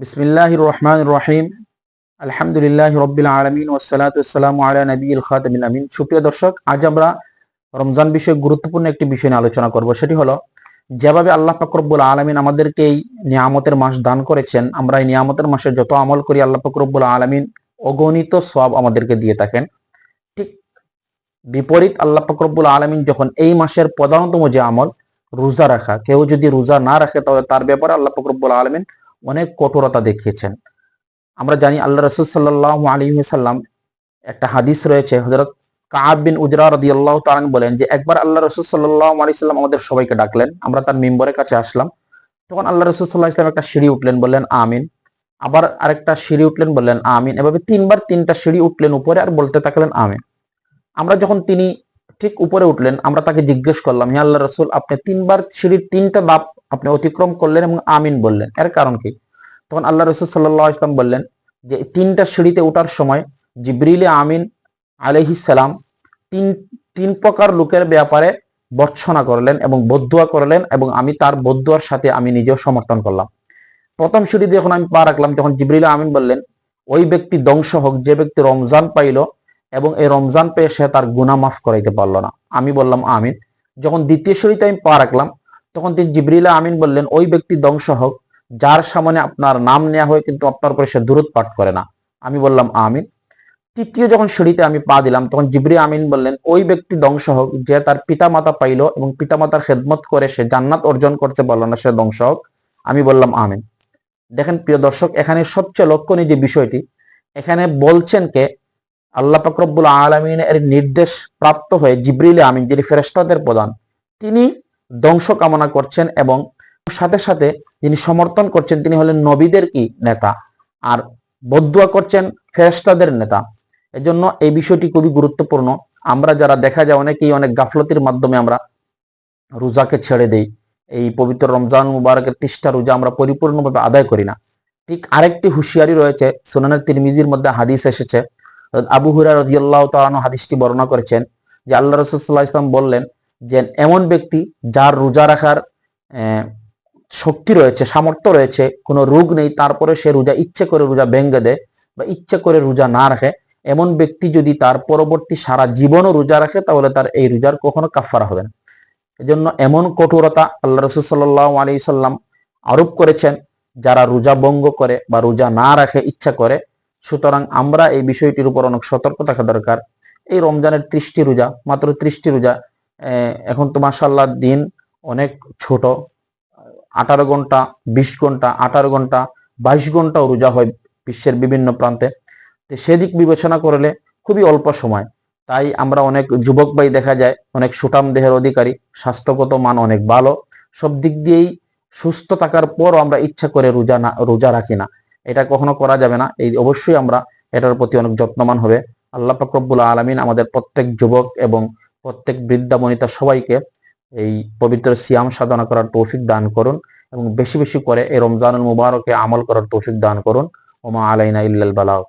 বিসমিল্লাহ রহমান রহিম আলহামদুলিল্লাহ রব্বিল আলমিন ওসালাতাম আলা নবী খাতমিল আমিন। সুপ্রিয় দর্শক, আজ আমরা রমজান বিষয়ে গুরুত্বপূর্ণ একটি বিষয় নিয়ে আলোচনা করব। সেটি হলো, যেভাবে আল্লাহ ফাকরবুল আলমিন আমাদেরকে এই নিয়ামতের মাস দান করেছেন, আমরা এই নিয়ামতের মাসে যত আমল করি, আল্লাহ ফাকরবুল আলমিন অগণিত সব আমাদেরকে দিয়ে থাকেন। ঠিক বিপরীত, আল্লাহ ফাকরবুল আলমিন যখন এই মাসের প্রধানতম যে আমল, রোজা রাখা, কেউ যদি রোজা না রাখে, তাহলে তার ব্যাপারে আল্লাহ ফকরবুল আলমিন অনেক কঠোরতা দেখিয়েছেন। আমরা জানি আল্লাহ রসুল সাল্লাহ আলী সাল্লাম একটা হাদিস রয়েছে হজরত কাব উজরা রদি আল্লাহ তালান বলেন যে, একবার আল্লাহ রসুল সাল্লাহ আলী সাল্লাম আমাদের সবাইকে ডাকলেন, আমরা তার মেম্বরের কাছে আসলাম। তখন আল্লাহ রসুল সাল্লাহ ইসলাম একটা সিঁড়ি উঠলেন, বললেন, আমিন। আবার আরেকটা সিঁড়ি উঠলেন, বললেন, আমিন। এভাবে তিনবার তিনটা সিঁড়ি উঠলেন, উপরে আর বলতে থাকলেন, আমিন। আমরা যখন তিনি ঠিক উপরে উঠলেন, আমরা তাকে জিজ্ঞেস করলাম, হে আল্লাহ রসুল, আপনি তিনবার সিঁড়ির তিনটা বাপ আপনি অতিক্রম করলেন এবং আমিন বললেন। এর কারণ কি? তখন আল্লাহ রসুল সাল্লাহ ইসলাম বললেন যে তিনটা সিঁড়িতে ওঠার সময় জিব্রিলে আমিন আলহিসাম তিন তিন প্রকার লোকের ব্যাপারে বর্ষনা করলেন এবং বদুয়া করলেন এবং আমি তার বদুয়ার সাথে আমি নিজেও সমর্থন করলাম। প্রথম সিঁড়ি যখন আমি পা রাখলাম, তখন জিব্রিল আমিন বললেন, ওই ব্যক্তি ধ্বংস হোক, যে ব্যক্তি রমজান পাইল এবং এই রমজান পেয়ে সে তার গুণা মাফ করাইতে পারল না। আমি বললাম, আমিন। যখন দ্বিতীয় সিঁড়িতে আমি পা রাখলাম, তখন তিনি জিবরিলা আমিন বললেন, ওই ব্যক্তি ধ্বংস হোক, যার সামনে আপনার নাম নেওয়া হয় কিন্তু আপনার উপরে সে দূরত পাঠ করে না। আমি বললাম, আমিন। তৃতীয় যখন সিঁড়িতে আমি পা দিলাম, তখন জিবরি আমিন বললেন, ওই ব্যক্তি ধ্বংস হোক, যে তার পিতা মাতা পাইল এবং পিতা মাতার খেদমত করে সে জান্নাত অর্জন করতে পারল না, সে ধ্বংস হোক। আমি বললাম, আমিন। দেখেন প্রিয় দর্শক, এখানে সবচেয়ে লক্ষণীয় যে বিষয়টি, এখানে বলছেন কে? আল্লাহ পাকরবুল আলমিনের নির্দেশ প্রাপ্ত হয়ে জিব্রিল আমিন, যিনি ফেরেস্তাদের প্রধান, তিনি ধ্বংস কামনা করছেন এবং সাথে সাথে যিনি সমর্থন করছেন, তিনি হলেন নবীদের কি? নেতা। আর বদুয়া করছেন ফেরেস্তাদের নেতা। এজন্য এই বিষয়টি খুবই গুরুত্বপূর্ণ। আমরা যারা দেখা যায়, অনেকেই অনেক গাফলতির মাধ্যমে আমরা রোজাকে ছেড়ে দেই। এই পবিত্র রমজান মুবারকের তিষ্ঠা রোজা আমরা পরিপূর্ণভাবে আদায় করি না। ঠিক আরেকটি হুঁশিয়ারি রয়েছে, সোনানের তিরমিজির মধ্যে হাদিস এসেছে আবু হুরা রাজিয়াল্লাহ তালানো হাদিসটি বর্ণনা করেছেন যে আল্লাহ রসুল্লাহ ইসলাম বললেন যে এমন ব্যক্তি যার রোজা রাখার শক্তি রয়েছে, সামর্থ্য রয়েছে, কোনো রোগ নেই, তারপরে সে রোজা, ইচ্ছে করে রোজা ভেঙ্গে দেয় বা ইচ্ছে করে রোজা না রাখে, এমন ব্যক্তি যদি তার পরবর্তী সারা জীবনও রোজা রাখে, তাহলে তার এই রোজার কখনো কাফারা হবে না। এজন্য এমন কঠোরতা আল্লাহ রসুল সাল্লাহ আলী সাল্লাম আরোপ করেছেন, যারা রোজা ভঙ্গ করে বা রোজা না রাখে, ইচ্ছা করে সুতরাং আমরা এই বিষয়টির উপর অনেক সতর্ক থাকা দরকার। এই রমজানের ত্রিশটি রোজা, মাত্র ত্রিশটি রোজা এখন তো মাসাল্লাহ দিন অনেক ছোট। আঠারো ঘণ্টা, বিশ ঘণ্টা, আঠারো ঘণ্টা, বাইশ ঘন্টাও রোজা হয় বিশ্বের বিভিন্ন প্রান্তে। তো সেদিক বিবেচনা করলে খুবই অল্প সময়। তাই আমরা অনেক যুবক ভাই দেখা যায়, অনেক সুটাম দেহের অধিকারী, স্বাস্থ্যগত মান অনেক ভালো, সব দিক দিয়েই সুস্থ থাকার পরও আমরা ইচ্ছা করে রোজা না, রোজা রাখি না। এটা কখনো করা যাবে না। এই অবশ্যই আমরা এটার প্রতি অনেক যত্নমান হবে। আল্লাহ ফাকরবুল আলমিন আমাদের প্রত্যেক যুবক এবং প্রত্যেক বৃদ্ধা, বনিতা সবাইকে এই পবিত্র সিয়াম সাধনা করার তৌফিক দান করুন এবং বেশি বেশি করে এই রমজানুল মুবারকে আমল করার তৌফিক দান করুন। ওমা আলাইনা ইল্লাল বালাও